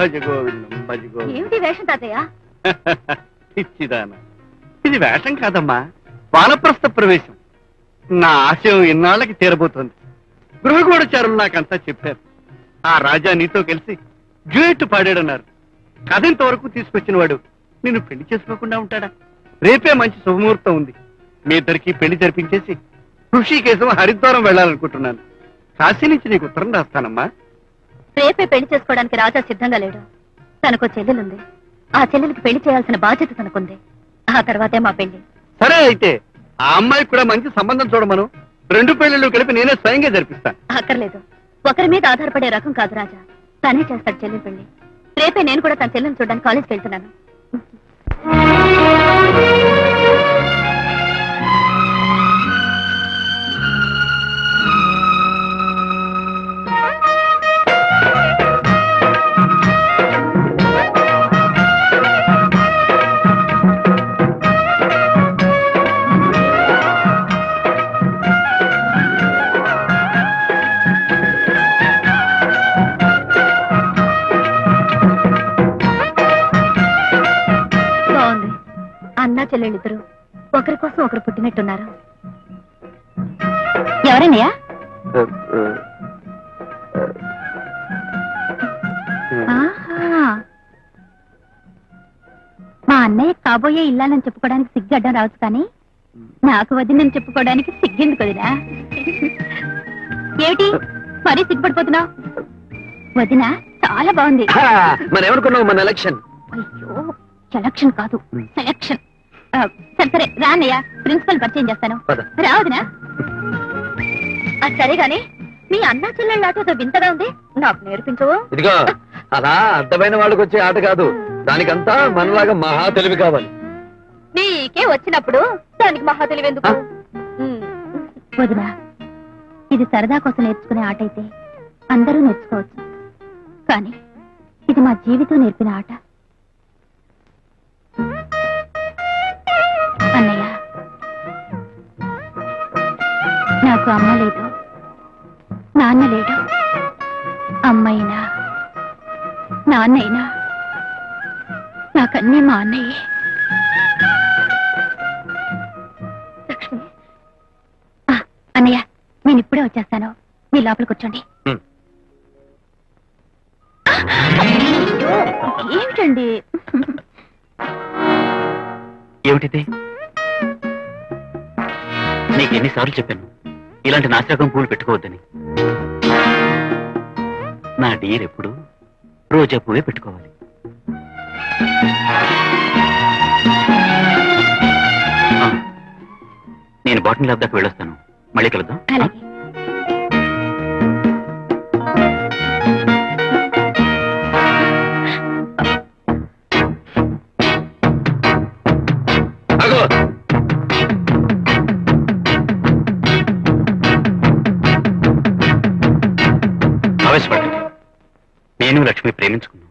భజ గోవిందం భజ గోవిందం ఏమిటి వేషం తాతయ్య? పిచ్చిదాన. ఇది వేషం కాదమ్మా వానప్రస్థ ప్రవేశం. నా ఆశయం ఇన్నాళ్ళకి తీరబోతోంది. గృహగూఢచారులు నాకంతా చెప్పారు. ఆ రాజా నీతో కలిసి డ్యూయట్ పాడాడన్నారు. కథ ఇంతవరకు తీసుకొచ్చిన వాడు నిన్ను పెళ్ళి చేసుకోకుండా ఉంటాడా? రేపే మంచి శుభముహూర్తం ఉంది. మీ ఇద్దరికి పెళ్ళి జరిపించేసి ఋషికేశం హరిద్వారం వెళ్ళాలనుకుంటున్నాను. కాశీ నుంచి నీకు ఉత్తరం రాస్తానమ్మా. రేపే పెళ్ళి చేసుకోవడానికి రాజా సిద్ధంగా లేడు. తనకు చెల్లెలుంది. ఆ చెల్లెలికి పెళ్ళి చేయాల్సిన బాధ్యత తనకుంది. ఆ తర్వాతే మా పెళ్ళి. సరే అయితే ఆ అమ్మాయికి కూడా మంచి సంబంధం చూడమను. రెండు పెళ్ళిళ్ళు కలిపి నేనే స్వయంగా జరిపిస్తాను అక్కర్లేదు. ఒకరి మీద ఆధారపడే రకం కాదు రాజా. తనే చేస్తాడు చెల్లెలి పెళ్ళి. రేపే నేను కూడా తన చెల్లెని చూడడానికి కాలేజ్కి వెళ్తున్నాను. అన్నా చెల్లెళ్ళిద్దరు ఒకరి కోసం ఒకరు పుట్టినట్టున్నారు. ఎవరన్నయ్యా. మా అన్నయ్య కాబోయే ఇల్లాలని చెప్పుకోవడానికి సిగ్గడ్డం రావచ్చు కానీ నాకు వదినని చెప్పుకోవడానికి సిగ్గెందుకు వదినా? ఏమిటి? మరీ సిగ్గుపడిపోతున్నావు? వదిన చాలా బాగుంది. మన ఎలక్షన్? అయ్యో సెలక్షన్ కాదు సెలక్షన్. సరే సరే రా అన్నయ్య ప్రిన్సిపల్ పరిచయం చేస్తాను. పద. రా వదినా అది సరే గాని మీ అన్న చెల్లెళ్ళ ఆట ఏదో వింతగా ఉంది. నాకు నేర్పించవు ఇదిగో అలా అర్థమైన వాళ్ళకి వచ్చే ఆట కాదు. దానికంతా మనలాగా మహా తెలివి కావాలి. నీకే వచ్చినప్పుడు దానికి మహా తెలివెందుకు వదినా ఇది సరదా కోసం నేర్చుకునే ఆట అయితే అందరూ నేర్చుకోవచ్చు. కానీ ఇది మా జీవితం నేర్పిన ఆట. నాకు అమ్మ లేదు. నాన్న లేడు. అమ్మైనా నాన్నైనా నాకన్నీ మా అన్నయ్యే. లక్ష్మి ఆ, అన్నయ్య నేను ఇప్పుడే వచ్చేస్తాను. మీ లోపల కూర్చోండి. ఏమిటండి? ఏమిటిది? నీకు ఎన్నిసార్లు చెప్పాను. ఇలాంటి నాశరకం పూలు పెట్టుకోవద్దని. నా డియర్ ఎప్పుడు రోజా పువ్వే పెట్టుకోవాలి. నేను బాటన్ ల్యాబ్ దాకా వెళ్ళొస్తాను. మళ్ళీ కలుద్దాం. నేను లక్ష్మి ప్రేమించుకున్నాం.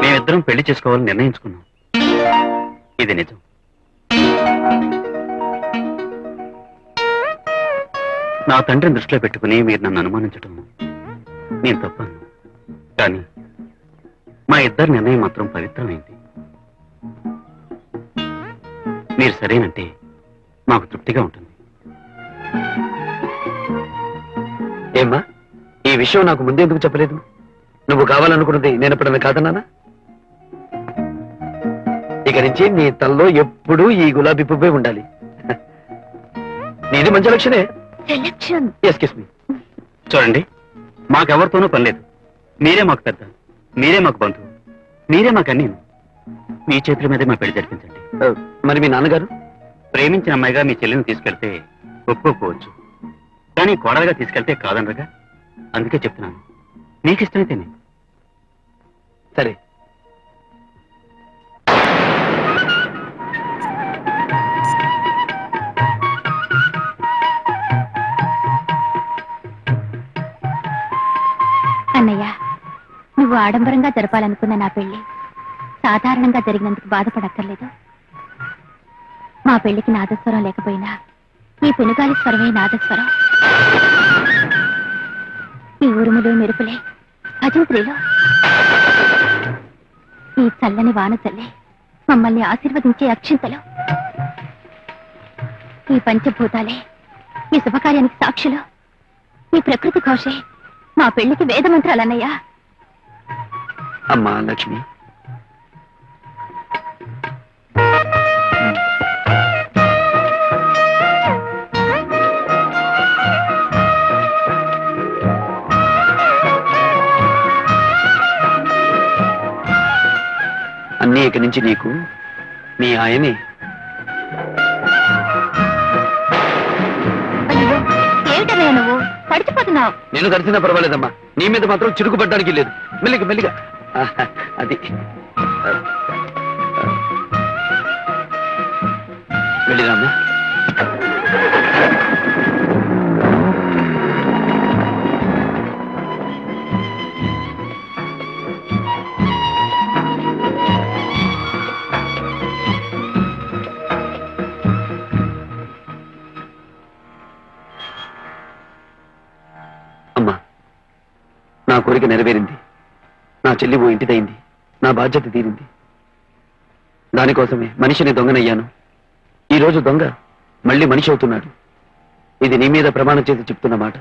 మేమిద్దరం పెళ్ళి చేసుకోవాలని నిర్ణయించుకున్నాం. ఇది నిజం. నా తండ్రిని దృష్టిలో పెట్టుకుని మీరు నన్ను అనుమానించడం నేను తప్పను. కానీ మా ఇద్దరి నిర్ణయం మాత్రం పవిత్రమైంది. మీరు సరేనంటే మాకు తృప్తిగా ఉంటుంది. ఏమ్మా? ఈ విషయం నాకు ముందెందుకు చెప్పలేదు? నువ్వు కావాలనుకున్నది నేను ఎప్పుడన్నా కాదన్నానా ఇక నుంచి నీ తల్లో ఎప్పుడూ ఈ గులాబీ పువ్వే ఉండాలి. నీది మంచి లక్షణే. సెలక్షన్ ఎస్కిస్ మీ చూడండి మాకెవరితోనూ పని లేదు. మీరే మాకు పెద్ద మీరే మాకు బంధువు మీరే మాకు అన్నీ మీ చేతుల మీదే మా పెళ్ళి జరిపించండి మరి మీ నాన్నగారు? ప్రేమించిన అమ్మాయిగా మీ చెల్లిని తీసుకెళ్తే ఒప్పుకోకపోవచ్చు కానీ కోడలుగా తీసుకెళ్తే కాదనరుగా? అందుకే చెప్తున్నాను. నీకు ఇష్టమైతేనే సరే. అన్నయ్య నువ్వు ఆడంబరంగా జరపాలనుకున్న నా పెళ్ళి సాధారణంగా జరిగినందుకు బాధపడక్కర్లేదు. మా పెళ్ళికి నాదస్వరం లేకపోయినా ఈ పెనుగాలి స్వరమే నాదస్వరం. ఉరుములు మెరుపులే భజంత్రిలో ఈ చల్లని వాన చల్లే మమ్మల్ని ఆశీర్వదించే అక్షింతలు. ఈ పంచభూతాలే ఈ శుభకార్యానికి సాక్షులు. ఈ ప్రకృతి ఘోషే మా పెళ్ళికి వేద మంత్రాలన్నయ్యా అమ్మా లక్ష్మి. ఇక నుంచి నీకు మీ ఆయనే. అయ్యో నువ్వు? నేను కలిసినా పర్వాలేదమ్మా. నీ మీద మాత్రం చిరుకుపడ్డానికి లేదు. మెల్లిగా మెల్లిగా. ఆహా, అది. వెళ్ళిరామ్మా నా కోరిక నెరవేరింది. నా చెల్లి ఓ ఇంటిదైంది. నా బాధ్యత తీరింది. దానికోసమే మనిషిని దొంగనయ్యాను. ఈ రోజు దొంగ మళ్ళీ మనిషి అవుతున్నాడు. ఇది నీ మీద ప్రమాణం చేసి చెప్తున్న మాట.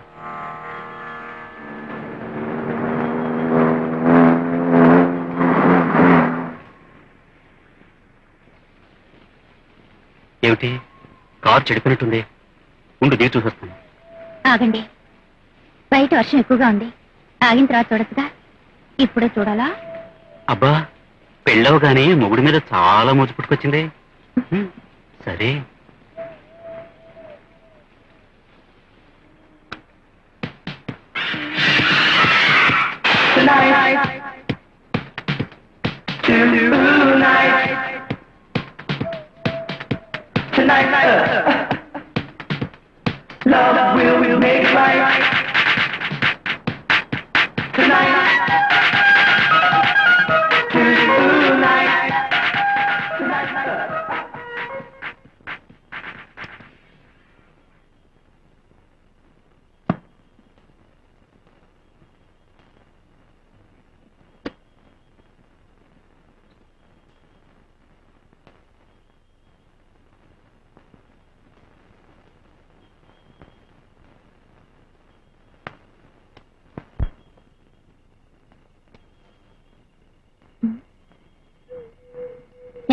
ఏమిటి? కారు చెడిపోయినట్టుంది. ఉండు దిగి చూసొస్తాను. ఆగండి. బయట వర్షం ఎక్కువగా ఉంది. ఆగిన తర్వాత చూడొచ్చుగా ఇప్పుడే చూడాలా? అబ్బా పెళ్ళవగానే మొగుడి మీద చాలా మోజు పుట్టుకొచ్చింది. సరే. ఏమండి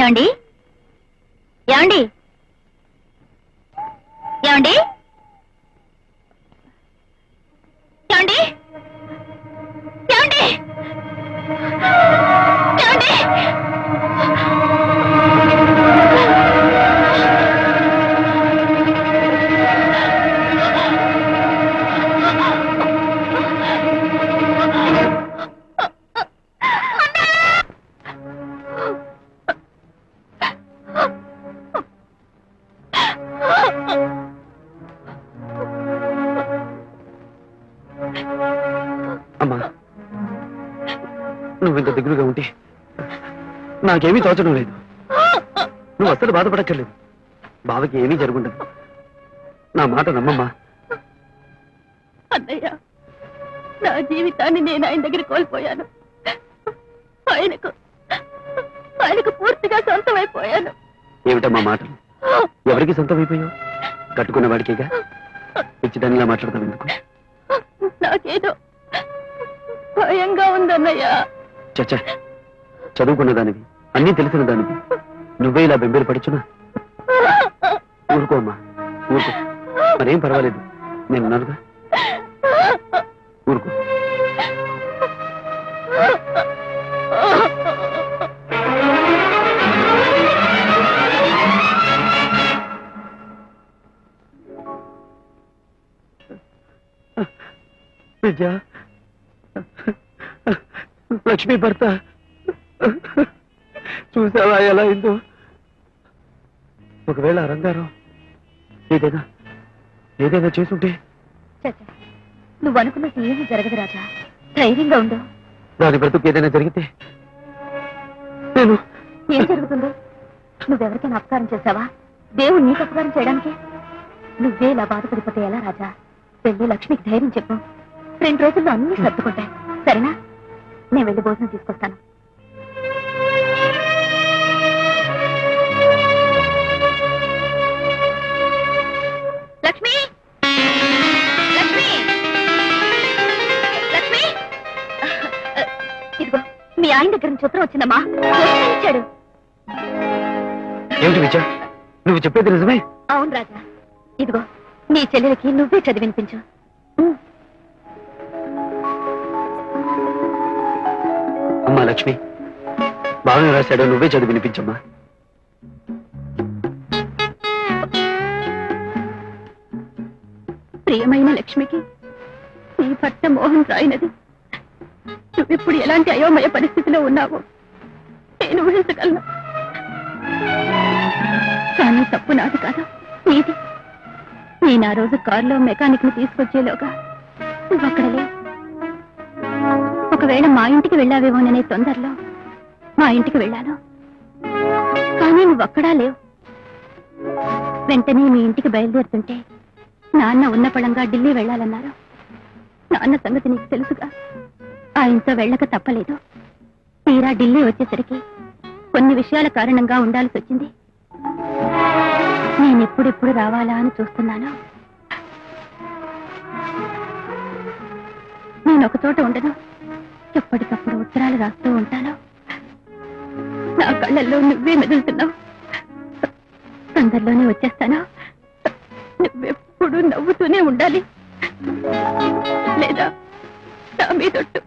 ఏమండి? ఏమండి? ఏమండి? ఇంత దిగులుగా ఉంటే నాకేమీ తోచడం లేదు. నువ్వు అస్సలు బాధపడక్కర్లేదు. బావకి ఏమీ జరుగుండదు. నా మాట నమ్మమ్మా. అన్నయ్య నా జీవితాన్ని నేను ఆయన దగ్గర కోల్పోయాను. ఆయనకు ఆయనకు పూర్తిగా సొంతమైపోయాను. ఏమిటమ్మా మాటలు ఎవరికి సొంతమైపోయావు? కట్టుకున్న వాడికేగా? పిచ్చిదానిలా మాట్లాడతావు ఎందుకు? నాకేదో భయంగా ఉందన్నయ్య. చచ్చా. చదువుకున్న దానివి అన్నీ తెలిసిన దానివి. నువ్వే ఇలా బెంబేలు పడుచునా? ఊరుకో అమ్మా ఊరుకో. మరేం పర్వాలేదు నేను ఉన్నానుగా. ఊరుకో. విద్య. లక్ష్మి భర్త. చూసావా ఎలా అయిందో? ఒకవేళ రంగారావు ఏదైనా ఏదైనా చేసుంటే? నువ్వు అనుకున్నట్టు ఏమీ జరగదు రాజా. ధైర్యంగా ఉండు. దాని బ్రతుకు ఏదైనా జరిగితే నేను ఏం జరుగుతుంది? నువ్వెవరికైనా అపకారం చేశావా? దేవుడు నీకు అపకారం చేయడానికి? నువ్వే ఇలా బాధపడిపోతే ఎలా రాజా? వెళ్ళి లక్ష్మికి ధైర్యం చెప్పు. రెండు రోజుల్లో అన్ని సర్దుకుంటాయి. సరేనా? నేను వెళ్ళి భోజనం తీసుకొస్తాను. లక్ష్మి! లక్ష్మి! లక్ష్మి! ఇదిగో మీ ఆయన దగ్గర నుంచి ఉత్తరం వచ్చిందమ్మా. ఇచ్చాడు. ఏమిటి విజయ? నువ్వు చెప్పేది నిజమే? అవును రాజా. ఇదిగో నీ చెల్లెలకి నువ్వే చదివినిపించు లక్ష్మి బాగా రాశాడో నువ్వే చదివి వినిపించమ్మా. ప్రియమైన లక్ష్మికి నీ భర్త మోహన్ రాయినది. నువ్విప్పుడు ఎలాంటి అయోమయ పరిస్థితిలో ఉన్నావో నేను ఊహించగలను. కానీ తప్పు నాది కాదా నీది. నేను ఆ రోజు కారులో మెకానిక్ని తీసుకొచ్చేలోగా నువ్వు అక్కడ లేవు. ఒకవేళ మా ఇంటికి వెళ్ళావేమోననే తొందరలో మా ఇంటికి వెళ్ళాను కానీ నువ్వు అక్కడా లేవు. వెంటనే మీ ఇంటికి బయలుదేరుతుంటే నాన్న ఉన్న పళంగా ఢిల్లీ వెళ్ళాలన్నారు. నాన్న సంగతి నీకు తెలుసుగా? ఆయనతో వెళ్ళక తప్పలేదు. తీరా ఢిల్లీ వచ్చేసరికి కొన్ని విషయాల కారణంగా ఉండాల్సి వచ్చింది. నేను ఎప్పుడెప్పుడు రావాలా అని చూస్తున్నాను. నేను ఒక చోట ఉండను. ఎప్పటికప్పుడు ఉత్తరాలు రాస్తూ ఉంటాను. నా కళ్ళల్లో నువ్వే మెదులుతున్నావు. తొందరలోనే వచ్చేస్తాను. నువ్వెప్పుడు నవ్వుతూనే ఉండాలి. లేదా నా మీదొట్టు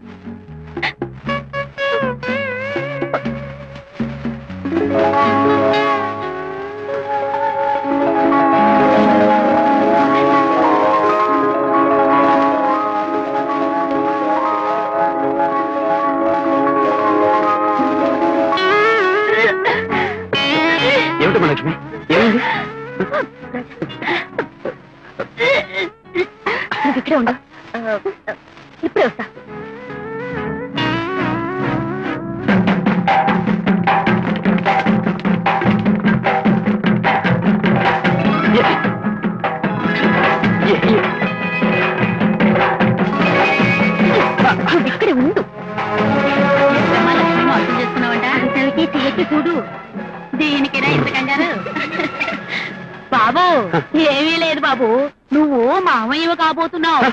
రాబోతున్నావు.